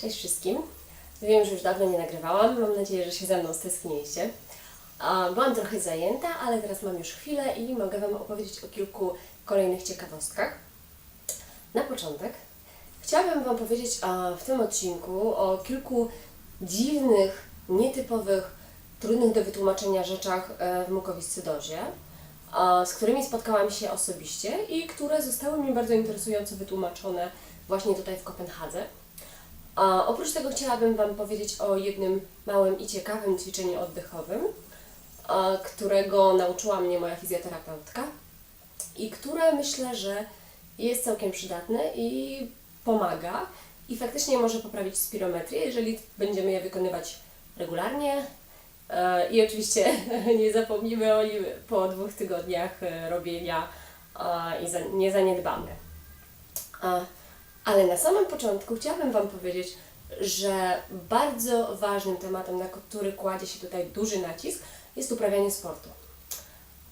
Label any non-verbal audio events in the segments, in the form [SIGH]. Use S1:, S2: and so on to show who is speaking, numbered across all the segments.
S1: Cześć wszystkim. Wiem, że już dawno nie nagrywałam. Mam nadzieję, że się ze mną stęskniliście. Byłam trochę zajęta, ale teraz mam już chwilę i mogę Wam opowiedzieć o kilku kolejnych ciekawostkach. Na początek chciałabym Wam powiedzieć w tym odcinku o kilku dziwnych, nietypowych, trudnych do wytłumaczenia rzeczach e, w mukowiscydozie, z którymi spotkałam się osobiście i które zostały mi bardzo interesująco wytłumaczone właśnie tutaj w Kopenhadze. A oprócz tego chciałabym Wam powiedzieć o jednym małym i ciekawym ćwiczeniu oddechowym, którego nauczyła mnie moja fizjoterapeutka i które myślę, że jest całkiem przydatne i pomaga i faktycznie może poprawić spirometrię, jeżeli będziemy je wykonywać regularnie. E, I oczywiście [LAUGHS] nie zapomnimy o nim po dwóch tygodniach e, robienia i nie zaniedbamy. Ale na samym początku chciałabym Wam powiedzieć, że bardzo ważnym tematem, na który kładzie się tutaj duży nacisk, jest uprawianie sportu.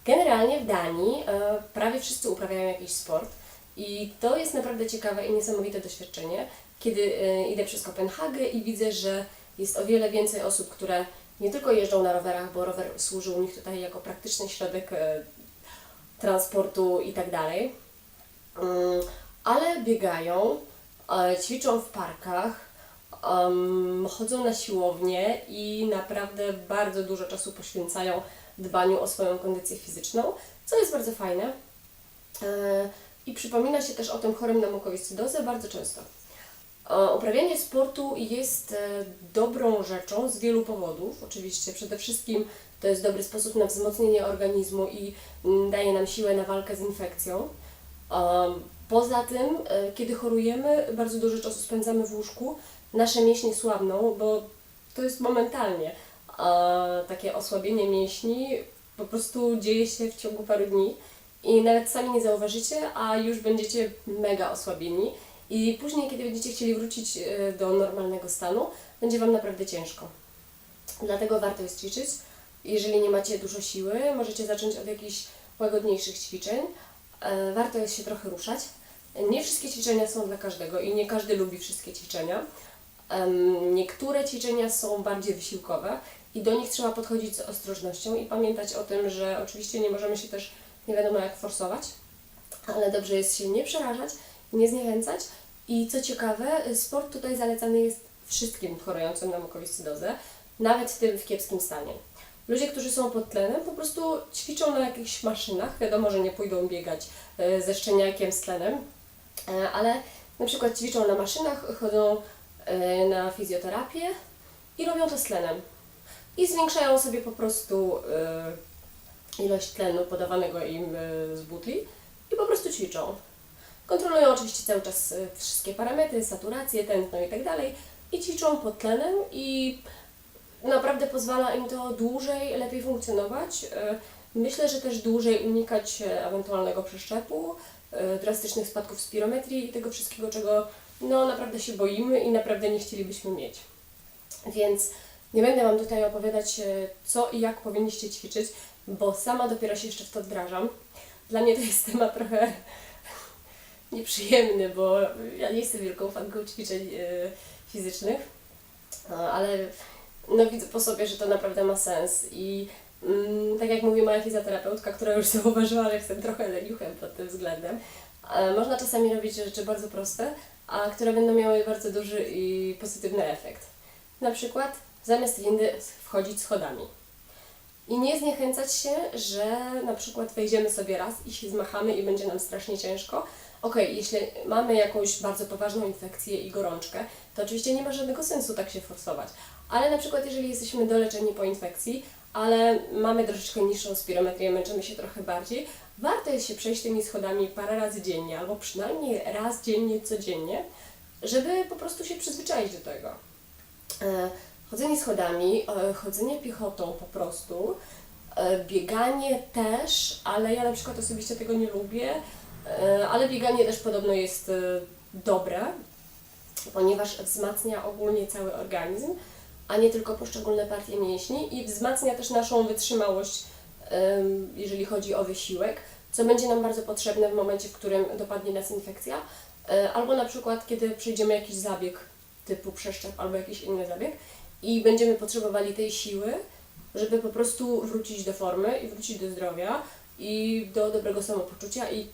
S1: Generalnie w Danii e, prawie wszyscy uprawiają jakiś sport i to jest naprawdę ciekawe i niesamowite doświadczenie, kiedy e, idę przez Kopenhagę i widzę, że jest o wiele więcej osób, które nie tylko jeżdżą na rowerach, bo rower służy u nich tutaj jako praktyczny środek e, transportu i tak dalej, Mm, ale biegają, e, ćwiczą w parkach, chodzą na siłownię i naprawdę bardzo dużo czasu poświęcają dbaniu o swoją kondycję fizyczną, co jest bardzo fajne. E, I przypomina się też o tym chorym na mukowiscydozę bardzo często. E, Uprawianie sportu jest dobrą rzeczą z wielu powodów. Oczywiście przede wszystkim to jest dobry sposób na wzmocnienie organizmu i mm, daje nam siłę na walkę z infekcją. Poza tym, e, kiedy chorujemy, bardzo dużo czasu spędzamy w łóżku, nasze mięśnie słabną, bo to jest momentalnie. A takie osłabienie mięśni po prostu dzieje się w ciągu paru dni i nawet sami nie zauważycie, a już będziecie mega osłabieni. I później, kiedy będziecie chcieli wrócić e, do normalnego stanu, będzie Wam naprawdę ciężko. Dlatego warto jest ćwiczyć. Jeżeli nie macie dużo siły, możecie zacząć od jakichś łagodniejszych ćwiczeń. E, Warto jest się trochę ruszać. Nie wszystkie ćwiczenia są dla każdego i nie każdy lubi wszystkie ćwiczenia. Niektóre ćwiczenia są bardziej wysiłkowe i do nich trzeba podchodzić z ostrożnością i pamiętać o tym, że oczywiście nie możemy się też nie wiadomo jak forsować, ale dobrze jest się nie przerażać, nie zniechęcać. I co ciekawe, sport tutaj zalecany jest wszystkim chorującym na mukowiscydozę, nawet tym w kiepskim stanie. Ludzie, którzy są pod tlenem, po prostu ćwiczą na jakichś maszynach. Wiadomo, że nie pójdą biegać e, ze szczeniakiem z tlenem, ale na przykład ćwiczą na maszynach, chodzą e, na fizjoterapię i robią to z tlenem. I zwiększają sobie po prostu e, ilość tlenu podawanego im e, z butli i po prostu ćwiczą. Kontrolują oczywiście cały czas e, wszystkie parametry, saturację, tętno i tak dalej i ćwiczą pod tlenem i naprawdę pozwala im to dłużej, lepiej funkcjonować. E, Myślę, że też dłużej unikać e, ewentualnego przeszczepu, e, drastycznych spadków spirometrii i tego wszystkiego, czego no, naprawdę się boimy i naprawdę nie chcielibyśmy mieć. Więc nie będę Wam tutaj opowiadać, e, co i jak powinniście ćwiczyć, bo sama dopiero się jeszcze w to wdrażam. Dla mnie to jest temat trochę [LAUGHS] nieprzyjemny, bo ja nie jestem wielką fanką ćwiczeń e, fizycznych, ale no, widzę po sobie, że to naprawdę ma sens i tak jak mówi moja fizjoterapeutka, która już [LAUGHS] zauważyła, że jestem trochę leniuchem pod tym względem, e, można czasami robić rzeczy bardzo proste, a które będą miały bardzo duży i pozytywny efekt. Na przykład zamiast windy wchodzić schodami. I nie zniechęcać się, że na przykład wejdziemy sobie raz i się zmachamy i będzie nam strasznie ciężko. Okej, jeśli mamy jakąś bardzo poważną infekcję i gorączkę, to oczywiście nie ma żadnego sensu tak się forsować. Ale na przykład jeżeli jesteśmy doleczeni po infekcji, ale mamy troszeczkę niższą spirometrię, męczymy się trochę bardziej, warto jest się przejść tymi schodami parę razy dziennie, albo przynajmniej raz dziennie, codziennie, żeby po prostu się przyzwyczaić do tego. E, Chodzenie schodami, e, chodzenie piechotą po prostu, e, bieganie też, ale ja na przykład osobiście tego nie lubię, ale bieganie też podobno jest dobre, ponieważ wzmacnia ogólnie cały organizm, a nie tylko poszczególne partie mięśni i wzmacnia też naszą wytrzymałość, jeżeli chodzi o wysiłek, co będzie nam bardzo potrzebne w momencie, w którym dopadnie nas infekcja, e, albo na przykład kiedy przejdziemy jakiś zabieg typu przeszczep albo jakiś inny zabieg i będziemy potrzebowali tej siły, żeby po prostu wrócić do formy i wrócić do zdrowia i do dobrego samopoczucia i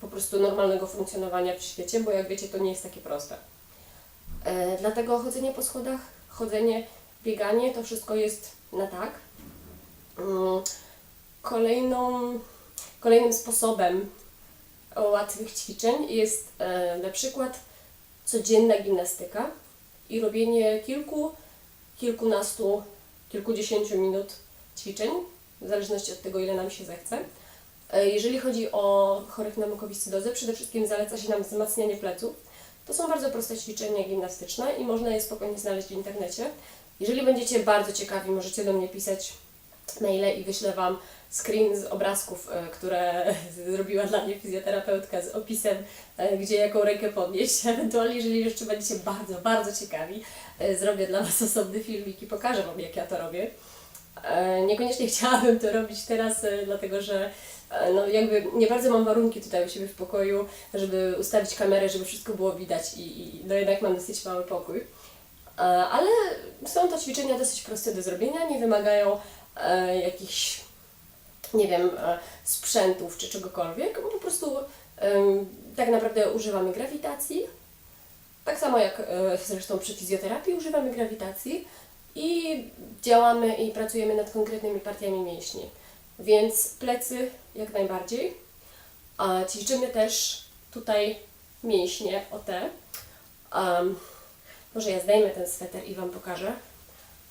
S1: po prostu normalnego funkcjonowania w świecie, bo jak wiecie, to nie jest takie proste. E, dlatego chodzenie po schodach, chodzenie, bieganie, to wszystko jest na tak. Mm, Kolejną, kolejnym sposobem łatwych ćwiczeń jest e, na przykład codzienna gimnastyka i robienie kilku, kilkunastu, kilkudziesięciu minut ćwiczeń, w zależności od tego, ile nam się zechce. E, Jeżeli chodzi o chorych na mukowiscydozę, przede wszystkim zaleca się nam wzmacnianie pleców. To są bardzo proste ćwiczenia gimnastyczne i można je spokojnie znaleźć w internecie. Jeżeli będziecie bardzo ciekawi, możecie do mnie pisać maile i wyślę Wam screen z obrazków, e, które [LAUGHS] zrobiła dla mnie fizjoterapeutka z opisem, e, gdzie jaką rękę podnieść. [LAUGHS] Ewentualnie, jeżeli jeszcze będziecie bardzo, bardzo ciekawi, e, zrobię dla Was osobny filmik i pokażę Wam, jak ja to robię. Niekoniecznie [LAUGHS] chciałabym to robić teraz, dlatego że no jakby nie bardzo mam warunki tutaj u siebie w pokoju, żeby ustawić kamerę, żeby wszystko było widać i, i no jednak mam dosyć mały pokój. E, Ale są to ćwiczenia dosyć proste do zrobienia, nie wymagają e, jakichś, nie wiem, e, sprzętów czy czegokolwiek. Po prostu tak naprawdę używamy grawitacji. Tak samo jak zresztą przy fizjoterapii używamy grawitacji i działamy i pracujemy nad konkretnymi partiami mięśni. Więc plecy jak najbardziej. A ćwiczymy też tutaj mięśnie o te. Um, może ja zdejmę ten sweter i Wam pokażę.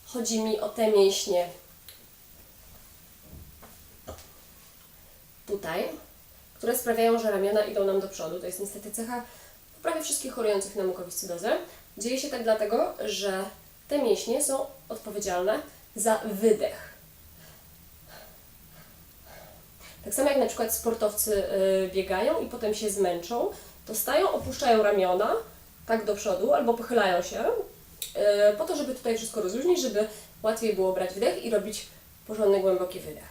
S1: Chodzi mi o te mięśnie tutaj, które sprawiają, że ramiona idą nam do przodu. To jest niestety cecha prawie wszystkich chorujących na mukowiscydozę. Dzieje się tak dlatego, że te mięśnie są odpowiedzialne za wydech. Tak samo jak na przykład sportowcy y, biegają i potem się zmęczą, to stają, opuszczają ramiona tak do przodu albo pochylają się y, po to, żeby tutaj wszystko rozluźnić, żeby łatwiej było brać wdech i robić porządny, głęboki wydech.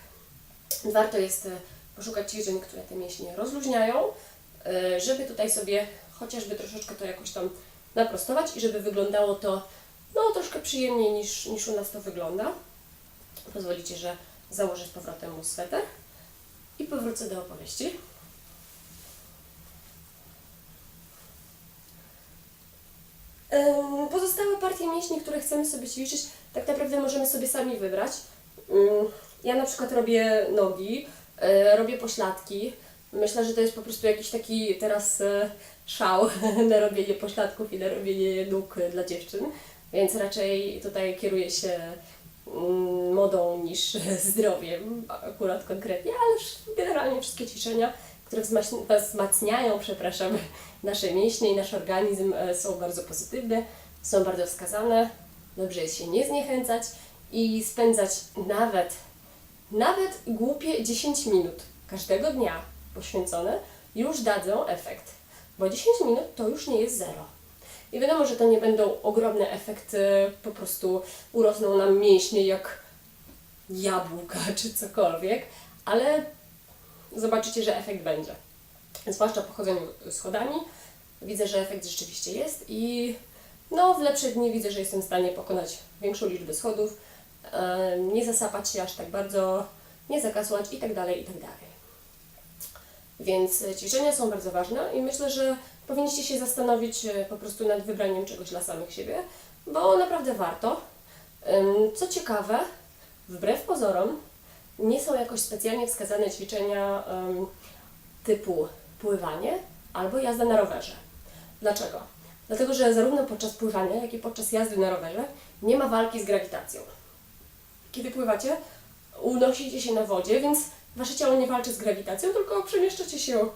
S1: Warto jest y, poszukać ćwiczeń, które te mięśnie rozluźniają, y, żeby tutaj sobie chociażby troszeczkę to jakoś tam naprostować i żeby wyglądało to no, troszkę przyjemniej niż, niż u nas to wygląda. Pozwolicie, że założę z powrotem mój sweter i powrócę do opowieści. Pozostałe partie mięśni, które chcemy sobie ćwiczyć, tak naprawdę możemy sobie sami wybrać. Ym, Ja na przykład robię nogi, y, robię pośladki. Myślę, że to jest po prostu jakiś taki teraz y, szał [LAUGHS] na robienie pośladków i na robienie nóg dla dziewczyn, więc raczej tutaj kieruję się mm, modą niż [LAUGHS] zdrowiem akurat konkretnie, ale generalnie wszystkie ćwiczenia, które wzmacniają, przepraszam, nasze mięśnie i nasz organizm e, są bardzo pozytywne, są bardzo wskazane. Dobrze jest się nie zniechęcać i spędzać nawet, nawet głupie 10 minut każdego dnia poświęcone już dadzą efekt, bo 10 minut to już nie jest zero. I wiadomo, że to nie będą ogromne efekty, po prostu urosną nam mięśnie jak jabłka czy cokolwiek, ale zobaczycie, że efekt będzie. Zwłaszcza po chodzeniu schodami widzę, że efekt rzeczywiście jest i no, w lepsze dni widzę, że jestem w stanie pokonać większą liczbę schodów, nie zasapać się aż tak bardzo, nie zakasłać i tak dalej, i tak. Więc ćwiczenia są bardzo ważne i myślę, że powinniście się zastanowić e, po prostu nad wybraniem czegoś dla samych siebie, bo naprawdę warto. Co ciekawe, wbrew pozorom, nie są jakoś specjalnie wskazane ćwiczenia ym, typu pływanie albo jazda na rowerze. Dlaczego? Dlatego, że zarówno podczas pływania, jak i podczas jazdy na rowerze nie ma walki z grawitacją. Kiedy pływacie, unosicie się na wodzie, więc wasze ciało nie walczy z grawitacją, tylko przemieszczacie się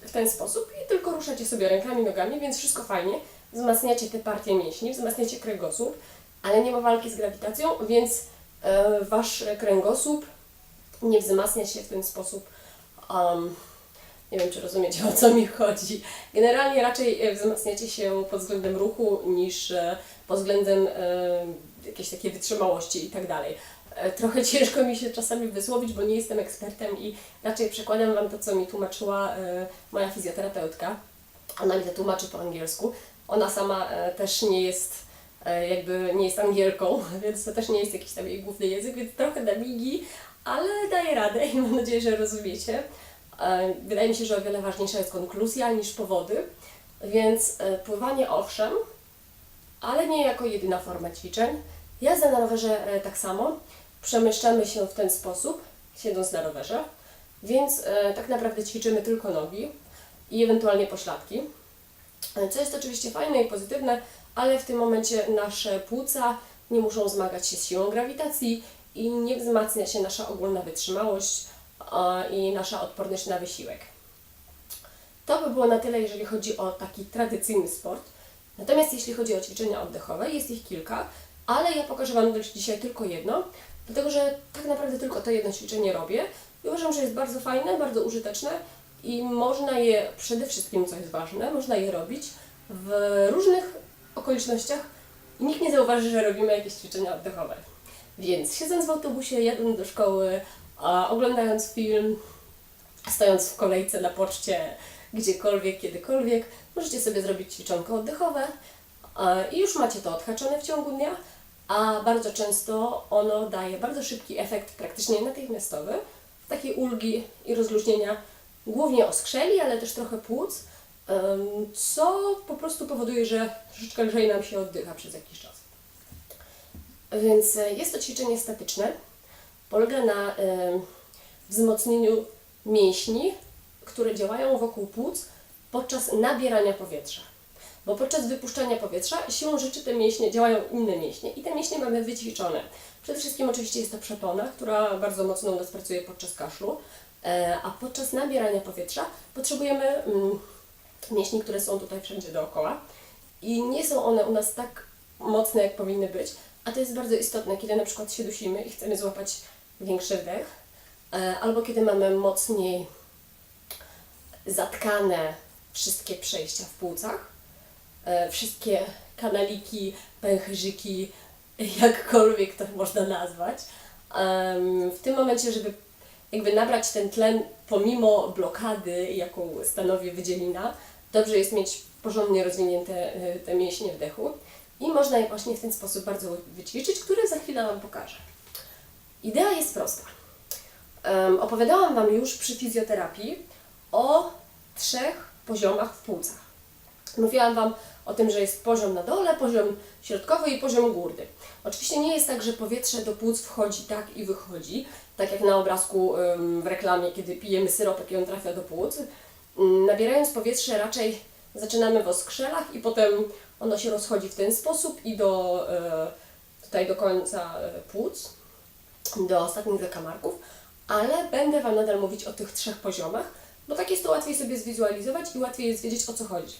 S1: w ten sposób i tylko ruszacie sobie rękami, nogami, więc wszystko fajnie. Wzmacniacie te partie mięśni, wzmacniacie kręgosłup, ale nie ma walki z grawitacją, więc e, wasz kręgosłup nie wzmacnia się w ten sposób. Um, nie wiem, czy rozumiecie [LAUGHS] o co mi chodzi. Generalnie raczej e, wzmacniacie się pod względem ruchu niż e, pod względem e, jakiejś takiej wytrzymałości i tak dalej. E, Trochę [LAUGHS] ciężko mi się czasami wysłowić, bo nie jestem ekspertem i raczej przekładam Wam to, co mi tłumaczyła e, moja fizjoterapeutka. Ona mi to tłumaczy po angielsku. Ona sama e, też nie jest e, jakby nie jest angielką, [LAUGHS] więc to też nie jest jakiś tam jej główny język, więc trochę da migi, ale daje radę i mam nadzieję, że rozumiecie. E, Wydaje mi się, że o wiele ważniejsza jest konkluzja niż powody, więc e, pływanie owszem, ale nie jako jedyna forma ćwiczeń. Jazda na rowerze e, tak samo. Przemieszczamy się w ten sposób, siedząc na rowerze, więc tak naprawdę ćwiczymy tylko nogi i ewentualnie pośladki. Co jest oczywiście fajne i pozytywne, ale w tym momencie nasze płuca nie muszą zmagać się z siłą grawitacji i nie wzmacnia się nasza ogólna wytrzymałość i nasza odporność na wysiłek. To by było na tyle, jeżeli chodzi o taki tradycyjny sport. Natomiast jeśli chodzi o ćwiczenia oddechowe, jest ich kilka, ale ja pokażę Wam dzisiaj tylko jedno, dlatego że tak naprawdę tylko to jedno ćwiczenie robię i uważam, że jest bardzo fajne, bardzo użyteczne i można je przede wszystkim, co jest ważne, można je robić w różnych okolicznościach i nikt nie zauważy, że robimy jakieś ćwiczenia oddechowe. Więc siedząc w autobusie, jadąc do szkoły, oglądając film, stojąc w kolejce na poczcie, gdziekolwiek, kiedykolwiek, możecie sobie zrobić ćwiczonko oddechowe i już macie to odhaczone w ciągu dnia, a bardzo często ono daje bardzo szybki efekt, praktycznie natychmiastowy, takiej ulgi i rozluźnienia głównie oskrzeli, ale też trochę płuc, co po prostu powoduje, że troszeczkę lżej nam się oddycha przez jakiś czas. Więc e, jest to ćwiczenie statyczne. Polega na em, wzmocnieniu mięśni, które działają wokół płuc podczas nabierania powietrza. Bo podczas wypuszczania powietrza siłą rzeczy te mięśnie działają inne mięśnie i te mięśnie mamy wyćwiczone. Przede wszystkim oczywiście jest to przepona, która bardzo mocno u nas pracuje podczas kaszlu, e, a podczas nabierania powietrza potrzebujemy mm, mięśni, które są tutaj wszędzie dookoła i nie są one u nas tak mocne, jak powinny być, a to jest bardzo istotne, kiedy na przykład się dusimy i chcemy złapać większy wdech, e, albo kiedy mamy mocniej zatkane wszystkie przejścia w płucach, e, wszystkie kanaliki, pęcherzyki, [LAUGHS] jakkolwiek to można nazwać. W tym momencie, żeby jakby nabrać ten tlen pomimo blokady, jaką stanowi wydzielina, dobrze jest mieć porządnie rozwinięte e, te mięśnie wdechu i można je właśnie w ten sposób bardzo wyćwiczyć, który za chwilę Wam pokażę. Idea jest prosta. Em, opowiadałam Wam już przy fizjoterapii o trzech poziomach w płucach. Mówiłam Wam o tym, że jest poziom na dole, poziom środkowy i poziom górny. Oczywiście nie jest tak, że powietrze do płuc wchodzi tak i wychodzi, tak jak na obrazku w reklamie, kiedy pijemy syropek i on trafia do płuc. Nabierając powietrze raczej zaczynamy w oskrzelach i potem ono się rozchodzi w ten sposób i do, y, tutaj do końca y, płuc, do ostatnich zakamarków, ale będę Wam nadal mówić o tych trzech poziomach, bo tak jest to łatwiej sobie zwizualizować i łatwiej jest wiedzieć o co chodzi.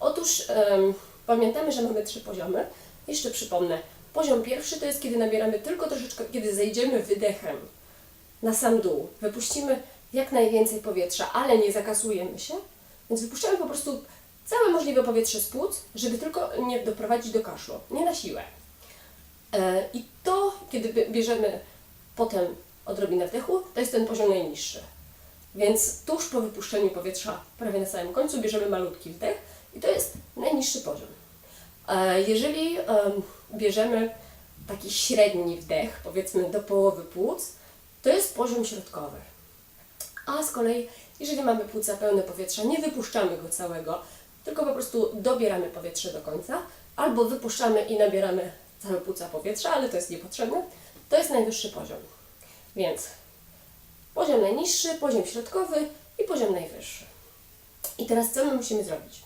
S1: Otóż em, pamiętamy, że mamy trzy poziomy. Jeszcze przypomnę. Poziom pierwszy to jest, kiedy nabieramy tylko troszeczkę, kiedy zejdziemy wydechem na sam dół. Wypuścimy jak najwięcej powietrza, ale nie zakasujemy się, więc wypuszczamy po prostu całe możliwe powietrze z płuc, żeby tylko nie doprowadzić do kaszlu, nie na siłę. E, I to, kiedy bie- bierzemy potem odrobinę wdechu, to jest ten poziom najniższy. Więc tuż po wypuszczeniu powietrza, prawie na samym końcu, bierzemy malutki wdech i to jest najniższy poziom. E, Jeżeli em, bierzemy taki średni wdech, powiedzmy do połowy płuc, to jest poziom środkowy. A z kolei, jeżeli mamy płuca pełne powietrza, nie wypuszczamy go całego, tylko po prostu dobieramy powietrze do końca, albo wypuszczamy i nabieramy całe płuca powietrza, ale to jest niepotrzebne, to jest najwyższy poziom. Więc poziom najniższy, poziom środkowy i poziom najwyższy. I teraz co my musimy zrobić?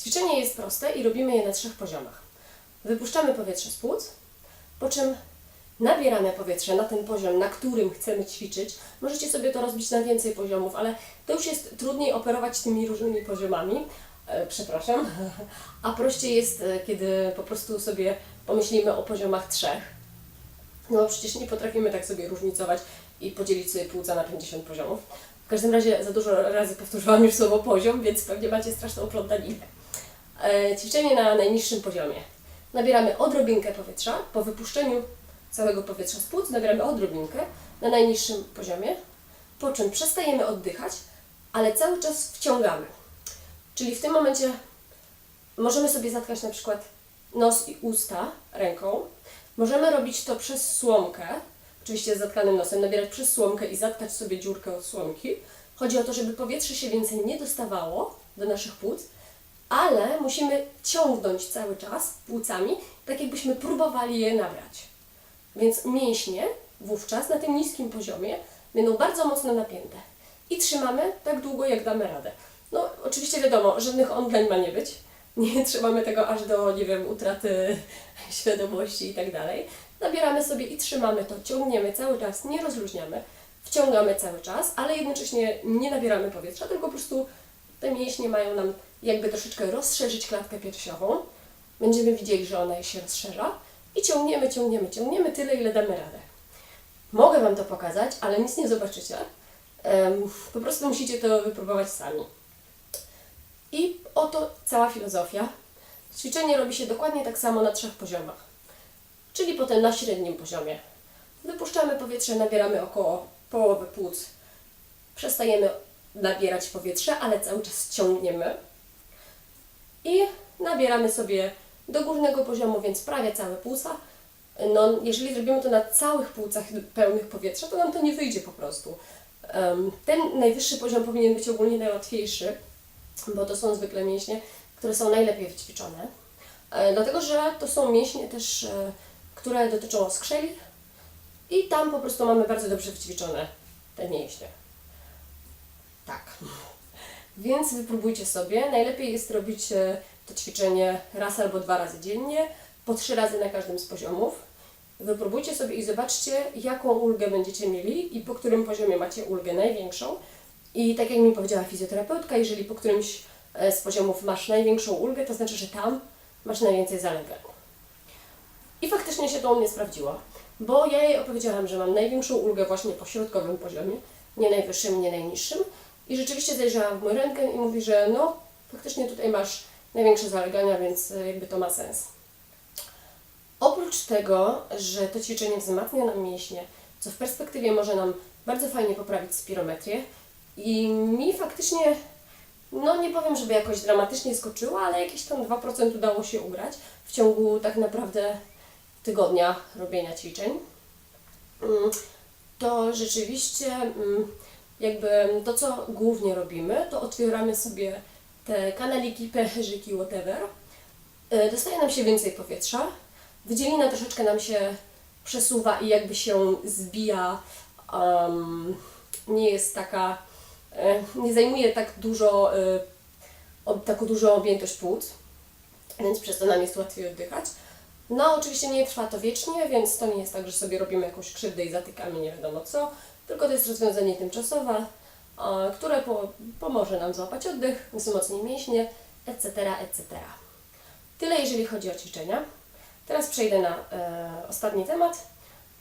S1: Ćwiczenie jest proste i robimy je na trzech poziomach. Wypuszczamy powietrze z płuc, po czym nabieramy powietrze na ten poziom, na którym chcemy ćwiczyć. Możecie sobie to rozbić na więcej poziomów, ale to już jest trudniej operować tymi różnymi poziomami. E, przepraszam. [LAUGHS] A prościej jest, e, kiedy po prostu sobie pomyślimy o poziomach trzech. No przecież nie potrafimy tak sobie różnicować i podzielić sobie płuca na 50 poziomów. W każdym razie za dużo razy powtórzyłam już słowo poziom, więc pewnie macie straszną plątaninę. E, ćwiczenie na najniższym poziomie. Nabieramy odrobinkę powietrza. Po wypuszczeniu całego powietrza z płuc nabieramy odrobinkę na najniższym poziomie, po czym przestajemy oddychać, ale cały czas wciągamy. Czyli w tym momencie Możemy sobie zatkać na przykład nos i usta ręką. Możemy robić to przez słomkę, oczywiście z zatkanym nosem, nabierać przez słomkę i zatkać sobie dziurkę od słomki. Chodzi o to, żeby powietrze się więcej nie dostawało do naszych płuc, ale musimy ciągnąć cały czas płucami, tak jakbyśmy próbowali je nabrać. Więc mięśnie wówczas na tym niskim poziomie będą bardzo mocno napięte. I trzymamy tak długo, jak damy radę. No, oczywiście wiadomo, żadnych online ma nie być. [LAUGHS] Nie trzymamy tego aż do, nie wiem, utraty [LAUGHS] świadomości i tak dalej. Nabieramy sobie i trzymamy to, ciągniemy cały czas, nie rozluźniamy, wciągamy cały czas, ale jednocześnie nie nabieramy powietrza, tylko po prostu te mięśnie mają nam jakby troszeczkę rozszerzyć klatkę piersiową. Będziemy widzieli, że ona się rozszerza i ciągniemy, ciągniemy, ciągniemy tyle, ile damy radę. Mogę Wam to pokazać, ale nic nie zobaczycie. Em, po prostu musicie to wypróbować sami. I oto cała filozofia. Ćwiczenie robi się dokładnie tak samo na trzech poziomach. Czyli potem na średnim poziomie. Wypuszczamy powietrze, nabieramy około połowy płuc. Przestajemy nabierać powietrze, ale cały czas ciągniemy. I nabieramy sobie do górnego poziomu, więc prawie całe płuca. No, jeżeli zrobimy to na całych płucach pełnych powietrza, to nam to nie wyjdzie po prostu. Ten najwyższy poziom powinien być ogólnie najłatwiejszy, bo to są zwykle mięśnie, które są najlepiej wyćwiczone. E, Dlatego, że to są mięśnie też, e, które dotyczą skrzeli i tam po prostu mamy bardzo dobrze wyćwiczone te mięśnie. Tak. [LAUGHS] Więc wypróbujcie sobie. Najlepiej jest robić e, to ćwiczenie raz albo dwa razy dziennie, po trzy razy na każdym z poziomów. Wypróbujcie sobie i zobaczcie, jaką ulgę będziecie mieli i po którym poziomie macie ulgę największą. I tak jak mi powiedziała fizjoterapeutka, jeżeli po którymś e, z poziomów masz największą ulgę, to znaczy, że tam masz najwięcej zaległego. I faktycznie się to u mnie sprawdziło, bo ja jej opowiedziałam, że mam największą ulgę właśnie po środkowym poziomie, nie najwyższym, nie najniższym. I rzeczywiście zajrzałam w mój rentgen i mówi, że no, faktycznie tutaj masz największe zalegania, więc e, jakby to ma sens. Oprócz tego, że to ćwiczenie wzmacnia nam mięśnie, co w perspektywie może nam bardzo fajnie poprawić spirometrię i mi faktycznie, no nie powiem, żeby jakoś dramatycznie skoczyła, ale jakieś tam 2% udało się ugrać w ciągu tak naprawdę tygodnia robienia ćwiczeń. Mm, To rzeczywiście mm, jakby to, co głównie robimy, to otwieramy sobie te kanaliki, pęcherzyki, whatever. E, Dostaje nam się więcej powietrza, wydzielina troszeczkę nam się przesuwa i jakby się zbija, um, nie jest taka, nie zajmuje tak dużo, e, taką dużą objętość płuc, więc przez to nam jest łatwiej oddychać. No, oczywiście nie trwa to wiecznie, więc to nie jest tak, że sobie robimy jakąś krzywdę i zatykamy nie wiadomo co, tylko to jest rozwiązanie tymczasowe, które po, pomoże nam złapać oddech, wzmocni mięśnie, etc., etc. Tyle jeżeli chodzi o ćwiczenia. Teraz przejdę na e, ostatni temat.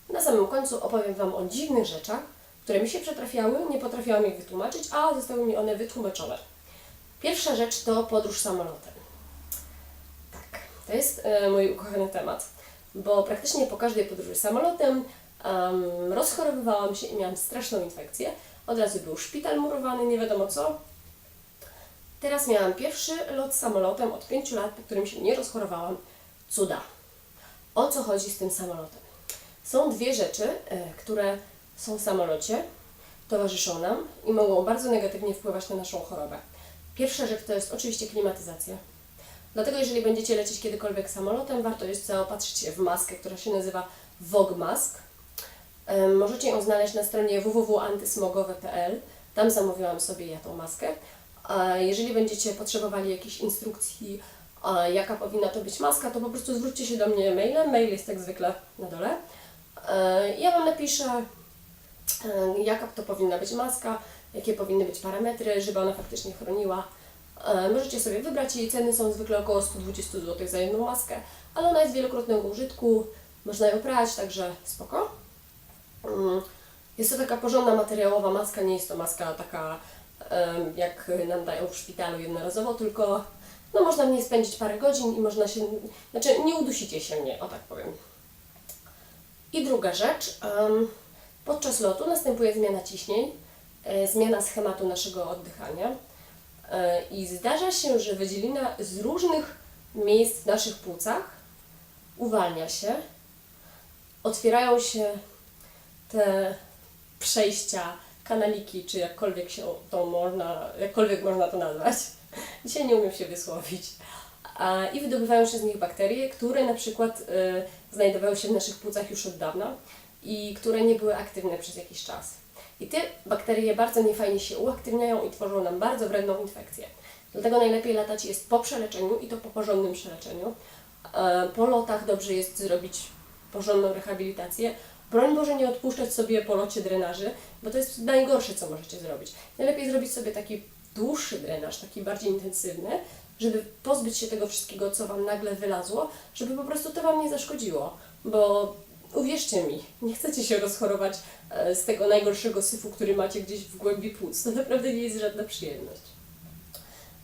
S1: Na samym końcu opowiem Wam o dziwnych rzeczach, które mi się przetrafiały, nie potrafiłam ich wytłumaczyć, a zostały mi one wytłumaczone. Pierwsza rzecz to podróż samolotem. Tak, to jest e, mój ukochany temat, bo praktycznie po każdej podróży samolotem um, rozchorowywałam się i miałam straszną infekcję. Od razu był szpital murowany, nie wiadomo co. Teraz miałam pierwszy lot samolotem od 5 lat, po którym się nie rozchorowałam. Cuda. O co chodzi z tym samolotem? Są dwie rzeczy, e, które są w samolocie, towarzyszą nam i mogą bardzo negatywnie wpływać na naszą chorobę. Pierwsza rzecz to jest oczywiście klimatyzacja. Dlatego jeżeli będziecie lecieć kiedykolwiek samolotem, warto jest zaopatrzyć się w maskę, która się nazywa VOG Mask. Em, Możecie ją znaleźć na stronie www.antysmogowe.pl. Tam zamówiłam sobie ja tą maskę. Jeżeli będziecie potrzebowali jakichś instrukcji, jaka powinna to być maska, to po prostu zwróćcie się do mnie mailem. Mail jest jak zwykle na dole. E, Ja Wam napiszę, jaka to powinna być maska, jakie powinny być parametry, żeby ona faktycznie chroniła. Możecie sobie wybrać jej ceny są zwykle około 120 zł za jedną maskę, ale ona jest wielokrotnego użytku, można ją prać, także spoko. Jest to taka porządna materiałowa maska, nie jest to maska taka jak nam dają w szpitalu jednorazowo, tylko no, można w niej spędzić parę godzin i można się, znaczy nie udusicie się nie, o tak powiem. I druga rzecz, podczas lotu następuje zmiana ciśnień, e, zmiana schematu naszego oddychania e, i zdarza się, że wydzielina z różnych miejsc w naszych płucach uwalnia się, otwierają się te przejścia, kanaliki, czy jakkolwiek się to można, jakkolwiek można to nazwać. [LAUGHS] Dzisiaj nie umiem się wysłowić. I wydobywają się z nich bakterie, które na przykład y, znajdowały się w naszych płucach już od dawna i które nie były aktywne przez jakiś czas. I te bakterie bardzo niefajnie się uaktywniają i tworzą nam bardzo wredną infekcję. Dlatego najlepiej latać jest po przeleczeniu i to po porządnym przeleczeniu. E, Po lotach dobrze jest zrobić porządną rehabilitację. Broń Boże nie odpuszczać sobie po locie drenaży, bo to jest najgorsze, co możecie zrobić. Najlepiej zrobić sobie taki dłuższy drenaż, taki bardziej intensywny, żeby pozbyć się tego wszystkiego, co Wam nagle wylazło, żeby po prostu to Wam nie zaszkodziło. Bo uwierzcie mi, nie chcecie się rozchorować e, z tego najgorszego syfu, który macie gdzieś w głębi płuc. To naprawdę nie jest żadna przyjemność.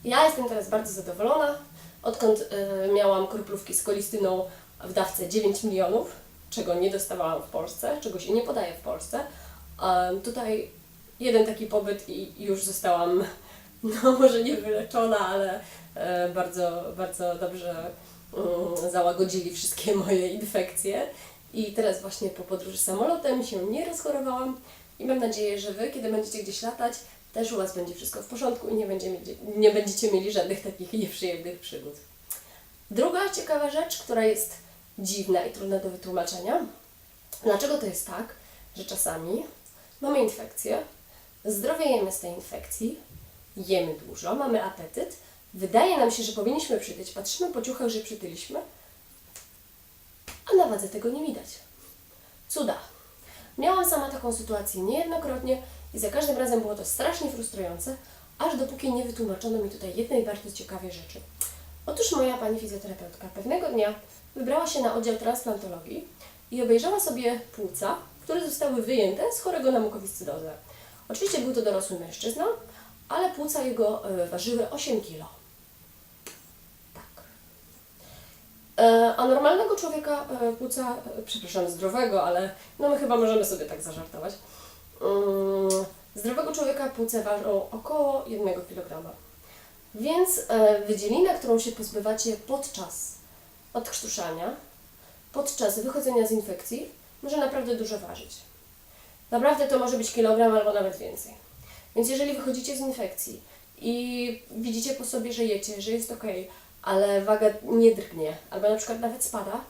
S1: Ja jestem teraz bardzo zadowolona, odkąd y, miałam kroplówki z kolistyną w dawce 9 milionów, czego nie dostawałam w Polsce, czego się nie podaje w Polsce. A tutaj jeden taki pobyt i już zostałam, [LAUGHS] no może nie wyleczona, ale e, bardzo, bardzo dobrze mm, załagodzili wszystkie moje infekcje. I teraz właśnie po podróży samolotem się nie rozchorowałam i mam nadzieję, że Wy, kiedy będziecie gdzieś latać, też u Was będzie wszystko w porządku i nie, będzie, nie będziecie mieli żadnych takich [LAUGHS] nieprzyjemnych przygód. Druga ciekawa rzecz, która jest dziwna i trudna do wytłumaczenia. Dlaczego to jest tak, że czasami mamy infekcję, zdrowiejemy z tej infekcji, jemy dużo, mamy apetyt, wydaje nam się, że powinniśmy przytyć, patrzymy po ciuchach, że przytyliśmy, a na wadze tego nie widać. Cuda. Miałam sama taką sytuację niejednokrotnie i za każdym razem było to strasznie frustrujące, aż dopóki nie wytłumaczono mi tutaj jednej bardzo ciekawej rzeczy. Otóż moja pani fizjoterapeutka pewnego dnia wybrała się na oddział transplantologii i obejrzała sobie płuca, które zostały wyjęte z chorego na mukowiscydozę. Oczywiście był to dorosły mężczyzna, ale płuca jego e, ważyły 8 kg. Tak. E, A normalnego człowieka e, płuca, e, przepraszam, zdrowego, ale no my chyba możemy sobie tak zażartować. Mm, Zdrowego człowieka płuce ważą około 1 kg. Więc e, wydzielina, którą się pozbywacie podczas odkrztuszania, podczas wychodzenia z infekcji, może naprawdę dużo ważyć. Naprawdę to może być kilogram albo nawet więcej. Więc jeżeli wychodzicie z infekcji i widzicie po sobie, że jecie, że jest ok, ale waga nie drgnie, albo na przykład nawet spada,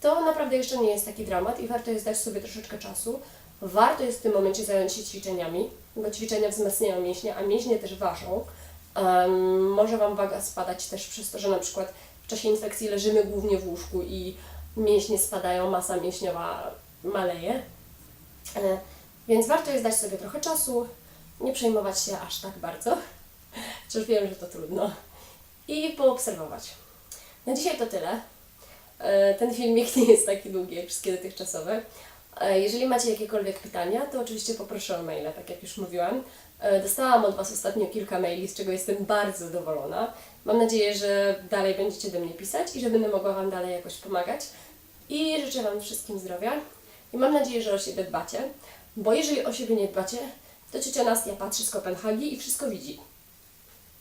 S1: to naprawdę jeszcze nie jest taki dramat i warto jest dać sobie troszeczkę czasu. Warto jest w tym momencie zająć się ćwiczeniami, bo ćwiczenia wzmacniają mięśnie, a mięśnie też ważą. Em, może Wam waga spadać też przez to, że na przykład w czasie infekcji leżymy głównie w łóżku i mięśnie spadają, masa mięśniowa maleje. E, Więc warto jest dać sobie trochę czasu, nie przejmować się aż tak bardzo, chociaż wiem, że to trudno, i poobserwować. Na dzisiaj to tyle. E, Ten filmik [LAUGHS] nie jest taki długi jak wszystkie dotychczasowe. E, Jeżeli macie jakiekolwiek pytania, to oczywiście poproszę o maila, tak jak już mówiłam. E, Dostałam od Was ostatnio kilka maili, z czego jestem bardzo zadowolona. Mam nadzieję, że dalej będziecie do mnie pisać i że będę mogła Wam dalej jakoś pomagać. I życzę Wam wszystkim zdrowia i mam nadzieję, że o siebie dbacie, bo jeżeli o siebie nie dbacie, to ciocia Nastia patrzy z Kopenhagi i wszystko widzi.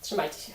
S1: Trzymajcie się.